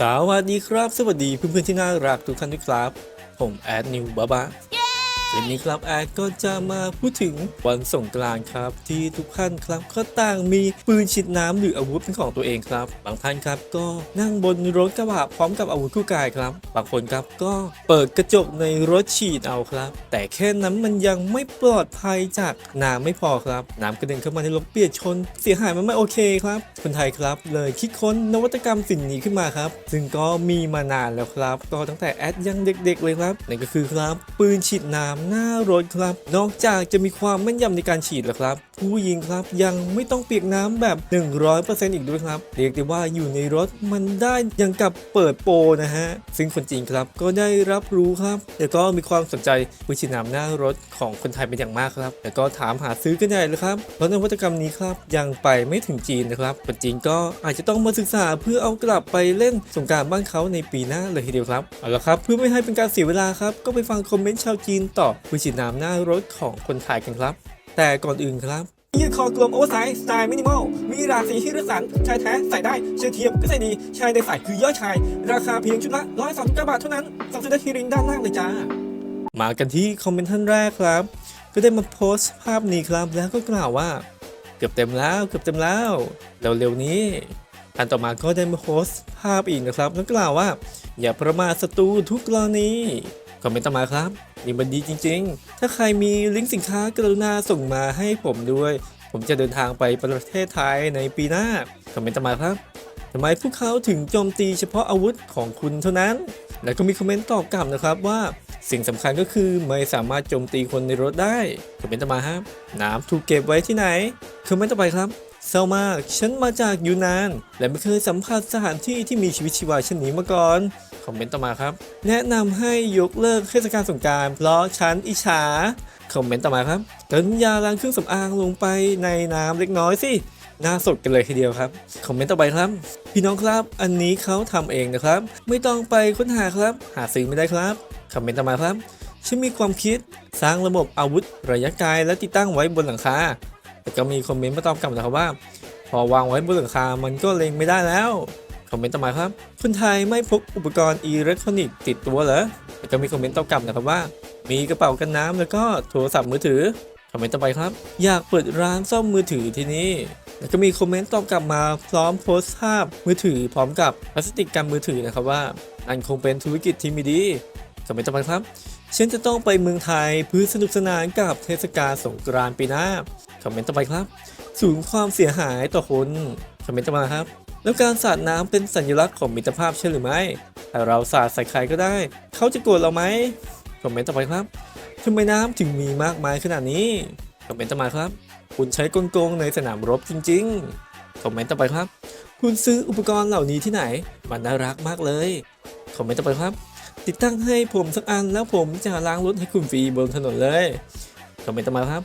สวัสดีครับ สวัสดีเพื่อนๆที่น่ารักทุกท่านด้วยครับ ผมแอดนิวบาบา วันนี้ครับแอดก็จะมาพูดถึงวันสงกรานต์ครับ ที่ทุกท่านครับก็ต่างมีปืนฉีดน้ำหรืออาวุธเป็นของตัวเองครับบางท่านครับก็นั่งบนรถกระบะพร้อมกับอาวุธคู่กายครับ บางคนครับก็เปิดกระจกในรถฉีดเอาครับ แต่แค่นั้นมันยังไม่ปลอดภัยจากน้ำไม่พอครับน้ำกระเด็นเข้ามาในรถเปียกชน เสียหายมันไม่โอเคครับ คนไทยครับเลยคิดค้นนวัตกรรมสิ่งนี้ขึ้นมาครับ ซึ่งก็มีมานานแล้วครับ ก็ตั้งแต่แอดยังเด็ก ๆ เลยครับนั่นก็คือครับปืนฉีดน้ำหน้ารถครับ นอกจากจะมีความแม่นยำในการฉีดแล้วครับ ผู้ยิงครับ ยังไม่ต้องเปียกน้ำแบบ 100%อีกด้วยครับ เรียกได้ว่าอยู่ในรถมันได้ยังกับเปิดโปนะฮะ ซึ่งคนจีนครับก็ได้รับรู้ครับแล้วก็มีความสนใจปืนฉีดน้ำหน้ารถของคนไทยเป็นอย่างมากครับแล้วก็ถามหาซื้อกันใหญ่เลยครับเพราะนวัตกรรมนี้ครับยังไปไม่ถึงจีนนะครับคนจีนก็อาจจะต้องมาศึกษาเพื่อเอากลับไปเล่นสงการบ้านเขาในปีหน้าเลยทีเดียวครับเอาละครับเพื่อไม่ให้เป็นการเสียเวลาครับก็ไปฟังคอมเมนต์ชาวจีนต่อปืนฉีดน้ำหน้ารถของคนไทยกันครับ แต่ก่อนอื่นครับยืดคอกลมโอเวอร์ไซส์สไตล์มินิมอล มีราศีที่เลือกสรรชายแท้ใส่ได้เชื้อเทียมก็ใส่ดี ชายในใส่คือยอยชาย ราคาเพียงชุดละ139บาทเท่านั้นสั่งซื้อได้ที่ลิงก์ด้านล่างเลยจ้า มากันที่คอมเมนต์ท่านแรกครับ ก็ได้มาโพสต์ภาพนี้ครับแล้วก็กล่าวว่า เกือบเต็มแล้วเกือบเต็มแล้วเร็วๆนี้อันต่อมาก็ได้มาโพสต์ภาพอีกนะครับ แล้วกล่าวว่า อย่าประมาทศัตรูทุกกรณีคอมเมนต์ต่อมาครับ นี่มันดีจริง ๆ ถ้าใครมีลิงก์สินค้ากรุณาส่งมาให้ผมด้วย ผมจะเดินทางไปประเทศไทยในปีหน้า คอมเมนต์มาครับทำไมพวกเขาถึงโจมตีเฉพาะอาวุธของคุณเท่านั้น แล้วก็มีคอมเมนต์ตอบกลับนะครับว่าสิ่งสำคัญก็คือไม่สามารถโจมตีคนในรถได้คอมเมนต์มาครับน้ำถูกเก็บไว้ที่ไหนคอมเมนต์ต่อไปครับ เศร้ามาก ฉันมาจากยูนาน และไม่เคยสัมผัสสถานที่ที่มีชีวิตชีวาเช่นนี้มาก่อน คอมเมนต์ต่อมาครับ แนะนำให้ยกเลิกเทศกาลสงกราร เพราะฉันอิจฉา คอมเมนต์ต่อมาครับเติมยาล้างเครื่องสำอางลงไปในน้ำเล็กน้อยสิหน่าสดกันเลยทีเดียวครับ คอมเมนต์ต่อไปครับ พี่น้องครับ อันนี้เขาทำเองนะครับ ไม่ต้องไปค้นหาครับ หาซื้อไม่ได้ครับ คอมเมนต์ต่อมาครับ ฉันมีความคิดสร้างระบบอาวุธ ระยะไกลและติดตั้งไว้บนหลังคา แต่ก็มีคอมเมนต์มาตอบกลับนะครับว่า พอวางไว้บนหลังคา มันก็เล็งไม่ได้แล้ว คอมเมนต์ต่อมาครับ คนไทยไม่พกอุปกรณ์อิเล็กทรอนิกส์ติดตัวเหรอแล้วก็มีคอมเมนต์ตอบกลับนะครับว่า มีกระเป๋ากันน้ำแล้วก็โทรศัพท์มือถือ คอมเมนต์ต่อไปครับ อยากเปิดร้านซ่อมมือถือที่นี่แล้วก็มีคอมเมนต์ตอบกลับมาพร้อมโพสต์ภาพมือถือพร้อมกับพลาสติกกันมือถือนะครับว่าอันคงเป็นธุรกิจที่ม่ดีคอมเมนต์ต่อไปครับฉันจะต้องไปเมืองไทยเพื่อสนุกสนานกับเทศกาลสงกรานต์ปีหน้า อมเมนต์ต่อไปครับ สูญความเสียหายต่อคนคอมเมนต์ต่อมาครับ แล้วการสาดน้ำเป็นสัญลักษณ์ของมิตรภาพใช่หรือไม่ถ้าเราสาดใส่ใครก็ได้ เขาจะโกรธเราไหมคอมเมนต์ต่อไปครับทำไมน้ำถึงมีมากมายขนาดนี้คอมเมนต์ต่อมาครับ คุณใช้กลโกงในสนามรบจริงๆคอมเมนต์ต่อไปครับ คุณซื้ออุปกรณ์เหล่านี้ที่ไหน มันน่ารักมากเลยคอมเมนต์ต่อไปครับ ติดตั้งให้ผมสักอันแล้วผมจะล้างรถให้คุณฟรีบนถนนเลยคอมเมนต์ต่อมาครับ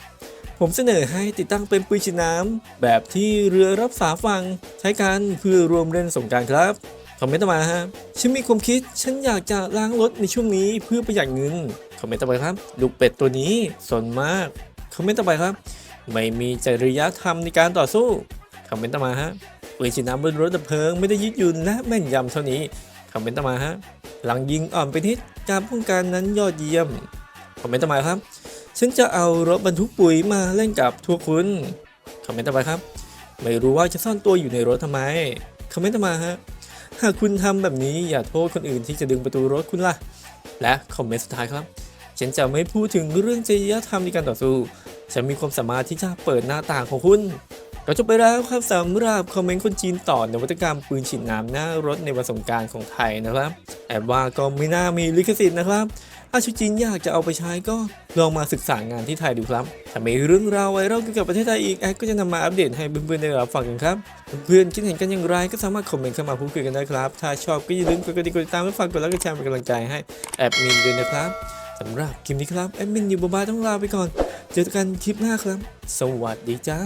ผมเสนอให้ติดตั้งเป็นปืนฉีดน้ำแบบที่เรือรับสาฝั่งใช้กันเพื่อรวมเล่นสงกรารครับคอมเมนต์ต่อมาฮะฉันมีความคิด ฉันอยากจะล้างรถในช่วงนี้เพื่อประหยัดเงิน คอมเมนต์ต่อไปครับ ลูกเป็ดตัวนี้สนมาก คอมเมนต์ต่อไปครับ ไม่มีจริยธรรมในการต่อสู้ คอมเมนต์ต่อมาฮะปืนฉีดน้ำบนรถดับเพลิงไม่ได้ยืดหยุ่นและแม่นยำเท่านี้ คอมเมนต์ต่อมาฮะ หลังยิงอ่อนไปนิด การป้องกันนั้นยอดเยี่ยม คอมเมนต์ต่อมาครับ ฉันจะเอารถบรรทุกปุ๋ยมาเล่นกับทัวคุณคอมเมนต์ต่อไปครับ ไม่รู้ว่าจะซ่อนตัวอยู่ในรถทำไมคอมเมนต์ต่อมาฮะหากคุณทำแบบนี้อย่าโทษคนอื่นที่จะดึงประตูรถคุณล่ะ และคอมเมนต์สุดท้ายครับ ฉันจะไม่พูดถึงเรื่องจริยธรรมในการต่อสู้ ฉันมีความสามารถที่จะเปิดหน้าต่างของคุณ ก็จบไปแล้วครับสำหรับคอมเมนต์คนจีนต่อนวัตกรรมปืนฉีดน้ำหน้ารถในวันสงการของไทยนะครับแอบว่าก็ไม่น่ามีลิขสิทธิ์นะครับอาชาวจีนอยากจะเอาไปใช้ก็ลองมาศึกษางานที่ไทยดูครับถ้ามีเรื่องราวไวรัลเกี่ยวกับประเทศไทยอีกแอดก็จะนำมาอัปเดตให้เพื่อนๆได้รับฟังกันครับ เพื่อนคิดเห็นกันอย่างไรก็สามารถคอมเมนต์เข้ามาพูดคุยกันได้ครับ ถ้าชอบก็อย่าลืมกดติดตามและฝากกดไลค์กดแชร์เป็นกำลังใจให้แอดมินด้วยนะครับสำหรับคลิปนี้ครับแอดมินอยู่บ้านๆต้องลาไปก่อน เจอกันคลิปหน้าครับ สวัสดีจ้า